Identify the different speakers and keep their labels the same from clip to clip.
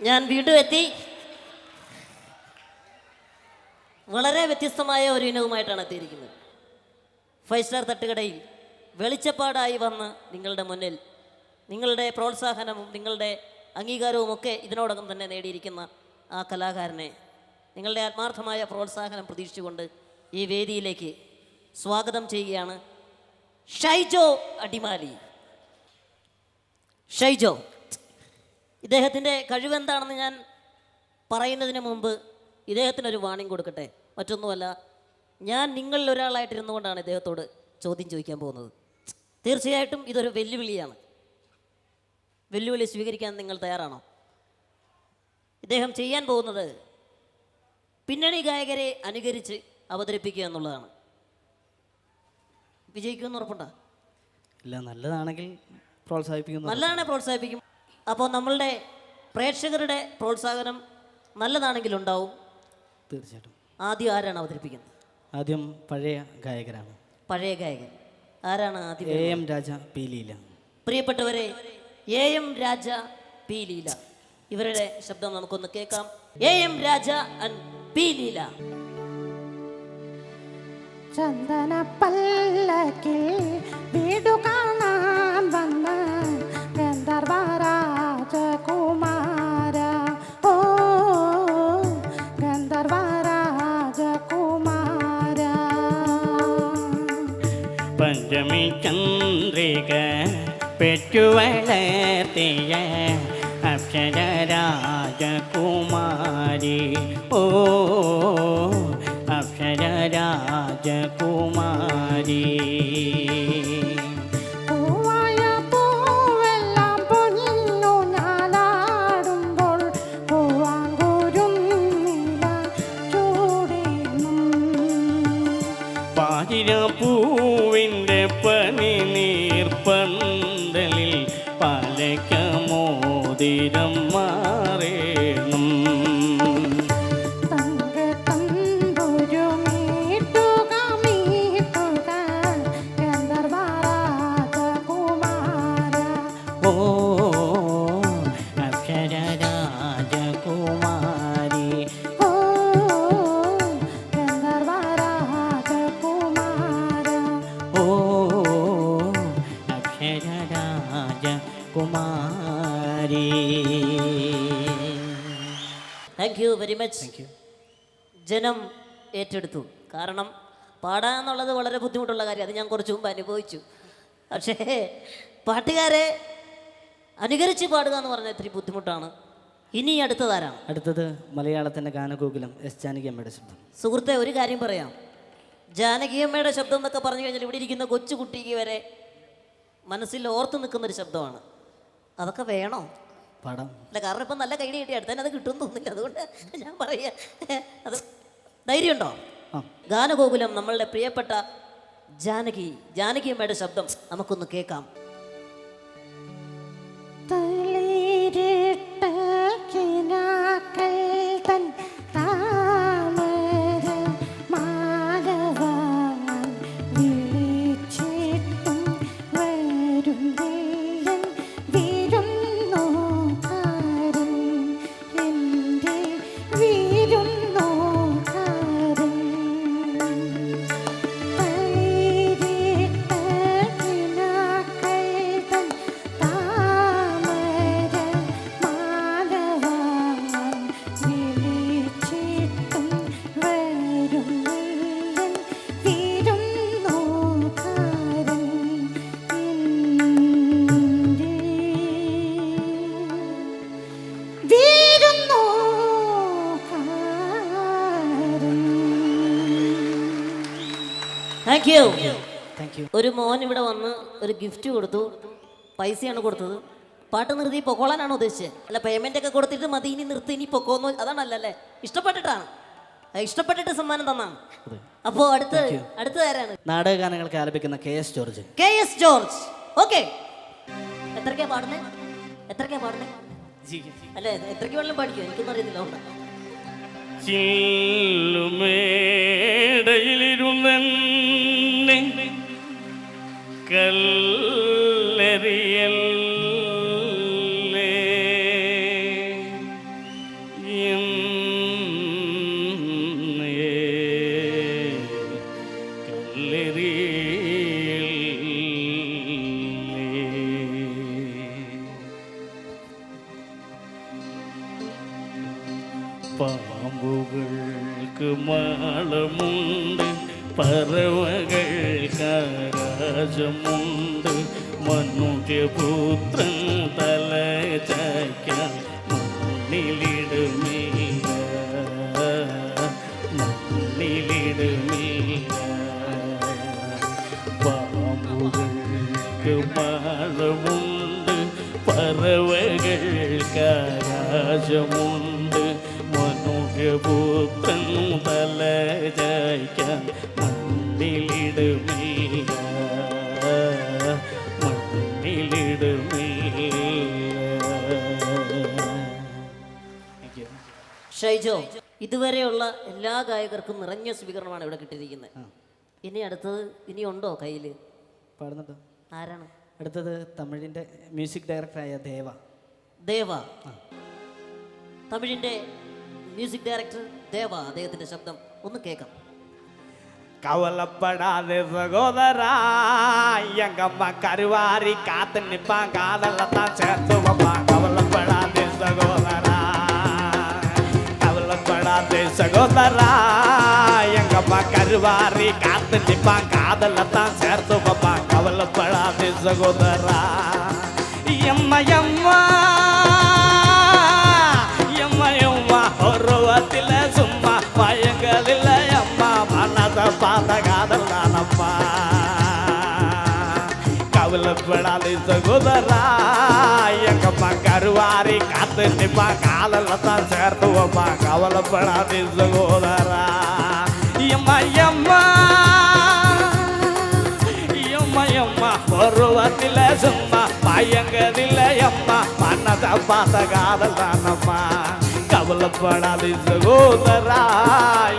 Speaker 1: ഞാൻ വീണ്ടും എത്തി. വളരെ വ്യത്യസ്തമായ ഒരു ഇനവുമായിട്ടാണ് എത്തിയിരിക്കുന്നത്. ഫൈവ് സ്റ്റാർ തട്ടുകടയിൽ വെളിച്ചപ്പാടായി വന്ന് നിങ്ങളുടെ മുന്നിൽ നിങ്ങളുടെ പ്രോത്സാഹനവും നിങ്ങളുടെ അംഗീകാരവും ഒക്കെ ഇതിനോടകം തന്നെ നേടിയിരിക്കുന്ന ആ കലാകാരനെ നിങ്ങളുടെ ആത്മാർത്ഥമായ പ്രോത്സാഹനം പ്രതീക്ഷിച്ചുകൊണ്ട് ഈ വേദിയിലേക്ക് സ്വാഗതം ചെയ്യുകയാണ് ഷൈജോ അടിമാലി. ഷൈജോ ഇദ്ദേഹത്തിന്റെ കഴിവെന്താണെന്ന് ഞാൻ പറയുന്നതിന് മുമ്പ് ഇദ്ദേഹത്തിനൊരു വാണിംഗ് കൊടുക്കട്ടെ. മറ്റൊന്നുമല്ല ഞാൻ നിങ്ങളിൽ ഒരാളായിട്ടിരുന്നുകൊണ്ടാണ് ഇദ്ദേഹത്തോട് ചോദ്യം ചോദിക്കാൻ പോകുന്നത്. തീർച്ചയായിട്ടും ഇതൊരു വെല്ലുവിളിയാണ്. വെല്ലുവിളി സ്വീകരിക്കാൻ നിങ്ങൾ തയ്യാറാണോ? ഇദ്ദേഹം ചെയ്യാൻ പോകുന്നത് പിന്നണി ഗായകരെ അനുകരിച്ച് അവതരിപ്പിക്കുക എന്നുള്ളതാണ്. വിജയിക്കുമെന്ന് ഉറപ്പുണ്ടോ?
Speaker 2: ഇല്ല നല്ലതാണെങ്കിൽ പ്രോത്സാഹിപ്പിക്കുന്നു.
Speaker 1: നല്ലതാണെ പ്രോത്സാഹിപ്പിക്കും. അപ്പോൾ നമ്മളുടെ പ്രേക്ഷകരുടെ പ്രോത്സാഹനം നല്ലതാണെങ്കിൽ ഉണ്ടാവും.
Speaker 2: തീർച്ചയായിട്ടും.
Speaker 1: ആദ്യം ആരാണ് അവതരിപ്പിക്കുന്നത്?
Speaker 2: ആദ്യം പഴയ ഗായകരാണ്.
Speaker 1: പഴയ ഗായകൻ. ആരാണ് ആദ്യം
Speaker 2: A M Raja P Leela.
Speaker 1: പ്രിയപ്പെട്ടവരെ A M Raja P Leela. ഇവരുടെ ശബ്ദം നമുക്കൊന്ന് കേൾക്കാം. A M Raja and P Leela.
Speaker 3: ചന്ദന പല്ലക്കിൽ വീടു
Speaker 2: പെറ്റുവളർത്തിയ അക്ഷരരാജകുമാരി. ഓ അക്ഷരരാജകുമാരി. അക്ഷരരാജകുമാരി
Speaker 1: താങ്ക് യു വെരി മച്ച് ജനം ഏറ്റെടുത്തു. കാരണം പാടുക എന്നുള്ളത് വളരെ ബുദ്ധിമുട്ടുള്ള കാര്യം. അത് ഞാൻ കുറച്ച് മുമ്പ് അനുഭവിച്ചു. പക്ഷേ പാട്ടുകാരെ അനുകരിച്ച് പാടുക എന്ന് പറഞ്ഞാൽ ഇത്തിരി ബുദ്ധിമുട്ടാണ്. ഇനി അടുത്തതാരാണ്
Speaker 2: അടുത്തത് മലയാളത്തിന്റെ ഗാനഗോകുലം എസ് ജാനകി അമ്മയുടെ ശബ്ദം.
Speaker 1: സുഹൃത്തെ ഒരു കാര്യം പറയാം. ജാനകിയമ്മയുടെ ശബ്ദം എന്നൊക്കെ പറഞ്ഞു കഴിഞ്ഞാൽ ഇവിടെ ഇരിക്കുന്ന കൊച്ചു കുട്ടിക്ക് വരെ മനസ്സിൽ ഓർത്ത് നിൽക്കുന്ന ഒരു ശബ്ദമാണ്. അതൊക്കെ വേണോ?
Speaker 2: പടം.
Speaker 1: അല്ല കാരണം ഇപ്പം നല്ല കൈഡി കിട്ടി അടുത്തന്നെ അത് കിട്ടുമെന്ന് തോന്നില്ല അതുകൊണ്ട് ഞാൻ പറയുക അത് ധൈര്യമുണ്ടോ? ഗാനഗോകുലം നമ്മളുടെ പ്രിയപ്പെട്ട ജാനകി ജാനകിയമ്മയുടെ ശബ്ദം നമുക്കൊന്ന് കേൾക്കാം. യു
Speaker 2: താങ്ക് യു
Speaker 1: ഒരു മോൻ ഇവിടെ വന്ന് ഒരു ഗിഫ്റ്റ് കൊടുത്തു. പൈസയാണ് കൊടുത്തത്. പാട്ട് നിർത്തി പൊക്കോളാനാണ് ഉദ്ദേശിച്ചത്? അല്ല പേയ്മെന്റ് ഒക്കെ കൊടുത്തിട്ട് മതി ഇനി നിർത്തി ഇനി പൊക്കോന്ന് അതാണല്ലേ അല്ലേ ഇഷ്ടപ്പെട്ടിട്ടാണ്. ഇഷ്ടപ്പെട്ടിട്ട് സമ്മാനം തന്നാണ്. അപ്പോൾ അടുത്ത് അടുത്ത ആരാണ്?
Speaker 2: നാടകഗാനങ്ങൾക്ക് ആലപിക്കുന്ന K S George.
Speaker 1: K S George. Okay. എത്രക്കാ പാടുന്നേ? എത്രക്കാ പാടുന്നേ? അല്ല എത്രയ്ക്ക് വേണമെങ്കിലും പഠിക്കും എനിക്കൊന്നും അറിയത്തില്ല
Speaker 2: பாம்புகளுக்கு மாலமுண்டு பறவகள் கராஜமுண்டு. மனுஜ புத்திரன் தலை சாய்க்க மண்ணிலிடுமே மண்ணிலிடுமே பாம்புகளுக்கு மாலமுண்டு பறவைகள் கராஜமுண்டு. മനുഷ്യപുത്രൻ തല ജയിക്കാൻ മണ്ണിലിടുമീല മണ്ണിലിടുമീല
Speaker 1: ഷൈജോ ഇതുവരെയുള്ള എല്ലാ ഗായകർക്കും നിറഞ്ഞ സ്വീകരണമാണ് ഇവിടെ കിട്ടിയിരിക്കുന്നത്. ഇനി അടുത്തത് ഇനി ഉണ്ടോ കയ്യിൽ
Speaker 4: പാടുന്നുണ്ടോ?
Speaker 1: ആരാണ്?
Speaker 4: അടുത്തത് തമിഴിന്റെ മ്യൂസിക് ഡയറക്ടറായ ദേവ.
Speaker 1: ദേവ. തമിഴിന്റെ മ്യൂസിക് ഡയറക്ടർ ദേവ അദ്ദേഹത്തിന്റെ ശബ്ദം ഒന്ന് കേൾക്കാം
Speaker 2: கவலைப்படாத சகோதரா எங்கம்மா கருவாரி காத்து நிப்பான் காதல தான் சேர்த்து வைப்பான் கவலைப்படாத சகோதரா கவலைப்படாத சகோதரா எங்கம்மா கருவாரி காத்து நிப்பான் காதல தான் சேர்த்து வைப்பான் கவலைப்படாத சகோதரா காதல் தானப்பா கவலைப்படாத சகோதரா எங்கப்பா கருவாரி காத்து நிப்பா காதல தான் சேர்த்து வைப்பா கவலைப்படாத சகோதரா. எம்மா எம்மா எம்மா எம்மா பருவத்தில சும்மா பயங்கதில்ல அம்மா. மன்னத பார்த்த காதல் தானம்மா கவலைப்படாத சகோதரா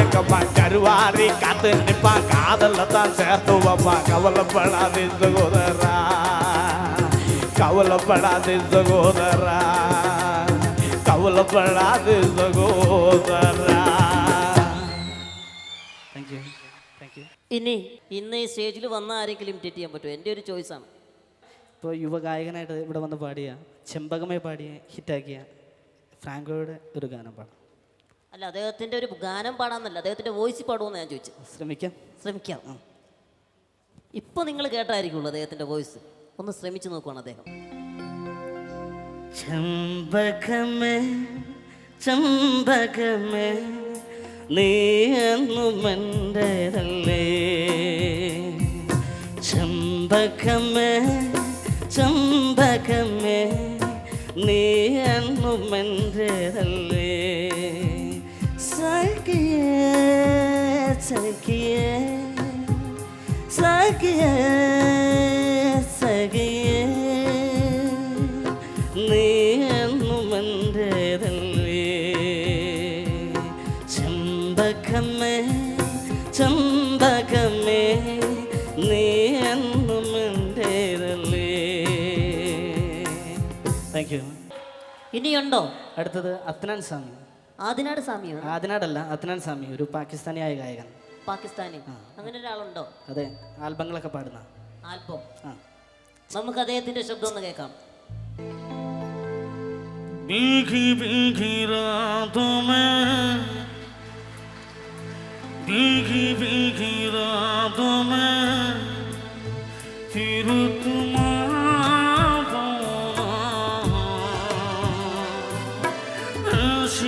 Speaker 2: எங்கம்மா கருவாரி காத்து நிப்பா காதல தான் சேர்த்து வைப்பா கவலைப்படாத சகோதரா கவலைப்படாத சகோதரா கவலைப்படாத சகோதரா
Speaker 4: താങ്ക് യു താങ്ക് യു
Speaker 1: ഇനി ഇന്ന് ഈ സ്റ്റേജിൽ വന്ന ആരെങ്കിലും ഇമിറ്റേറ്റ് ചെയ്യാൻ പറ്റുമോ എൻ്റെ ഒരു ചോയ്സാണ്
Speaker 4: ഇപ്പോൾ യുവഗായകനായിട്ട് ഇവിടെ വന്ന് പാടിയ ചെമ്പകമേ പാടിയ ഹിറ്റാക്കിയ ഫ്രാങ്കോയുടെ ഒരു ഗാനം പാടാം.
Speaker 1: അല്ല അദ്ദേഹത്തിന്റെ ഒരു ഗാനം പാടാന്നല്ല അദ്ദേഹത്തിന്റെ വോയിസ് പാടുമെന്ന് ഞാൻ ചോദിച്ചു
Speaker 4: ശ്രമിക്കാം.
Speaker 1: ശ്രമിക്കാം. ഇപ്പൊ നിങ്ങൾ കേട്ടായിരിക്കുള്ളൂ അദ്ദേഹത്തിന്റെ വോയിസ് ഒന്ന് ശ്രമിച്ചു നോക്കുവാണ് അദ്ദേഹം.
Speaker 4: ചമ്പകമേ ചമ്പകമേ നീ എന്നും എന്റെതല്ലേ ചെമ്പകമേ ചെമ്പകമേ നീ എന്നും എന്റെതല്ലേ സഖിയേ സഖിയേ സഖിയേ സഖിയേ നീ എന്നും എന്റേതല്ലേ ചെമ്പകമേ ചെമ്പകമേ നീ എന്നും എന്റേതല്ലേ താങ്ക് യു
Speaker 1: ഇനിയുണ്ടോ
Speaker 4: അടുത്തത് അത്നാൻ സ്വാമി
Speaker 1: ആദിനാട് സ്വാമിയോ
Speaker 4: ആദിനാടല്ല അത്നാൻ സ്വാമി ഒരു പാകിസ്ഥാനിയായ ഗായകൻ
Speaker 1: പാകിസ്ഥാനി അങ്ങനെ ഒരാളുണ്ടോ
Speaker 4: അതെ ആൽബങ്ങളൊക്കെ പാടുന്ന
Speaker 1: ആൽബം
Speaker 4: ആ
Speaker 1: നമുക്ക് അദ്ദേഹത്തിന്റെ ശബ്ദം ഒന്ന് കേൾക്കാം
Speaker 2: भीगी भीगी रातों में भीगी भीगी रातों में फिर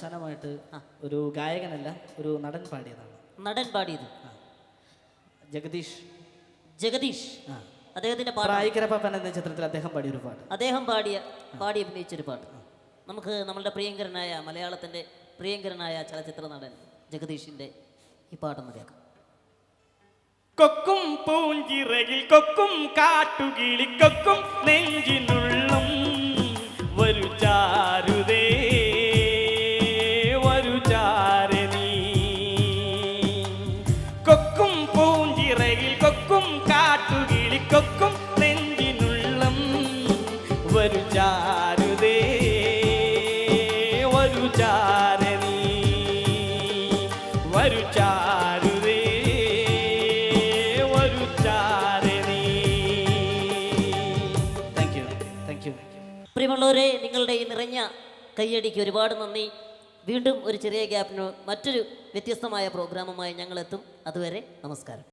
Speaker 4: അവസാനമായിട്ട് ഒരു ഗായകനല്ല ഒരു നടൻ പാടിയതാണ്.
Speaker 1: നടൻ പാടിയത്.
Speaker 4: ജഗദീഷ്.
Speaker 1: ജഗദീഷ്. അദ്ദേഹത്തിന്റെ
Speaker 4: പാട്ടായിക്കരപ്പൻ എന്ന ചിത്രത്തിൽ അദ്ദേഹം പാടിയ ഒരു പാട്ട്.
Speaker 1: അദ്ദേഹം പാടിയ പാടി അഭിനയിച്ചൊരു പാട്ട്. നമുക്ക് നമ്മളുടെ പ്രിയങ്കരനായ മലയാളത്തിന്റെ പ്രിയങ്കരനായ ചലച്ചിത്ര നടൻ ജഗദീഷിന്റെ ഈ പാട്ടൊന്ന് കേൾക്കാം.
Speaker 4: കൊക്കും പൂഞ്ചിറകിൽ കൊക്കും കാട്ടുകിളി കൊക്കും നെഞ്ചിനുള്ളും
Speaker 1: പ്രിയമുള്ളവരെ നിങ്ങളുടെ ഈ നിറഞ്ഞ കൈയടിക്ക് ഒരുപാട് നന്ദി. വീണ്ടും ഒരു ചെറിയ ഗ്യാപ്പിന് മറ്റൊരു വ്യത്യസ്തമായ പ്രോഗ്രാമുമായി ഞങ്ങളെത്തും അതുവരെ നമസ്കാരം.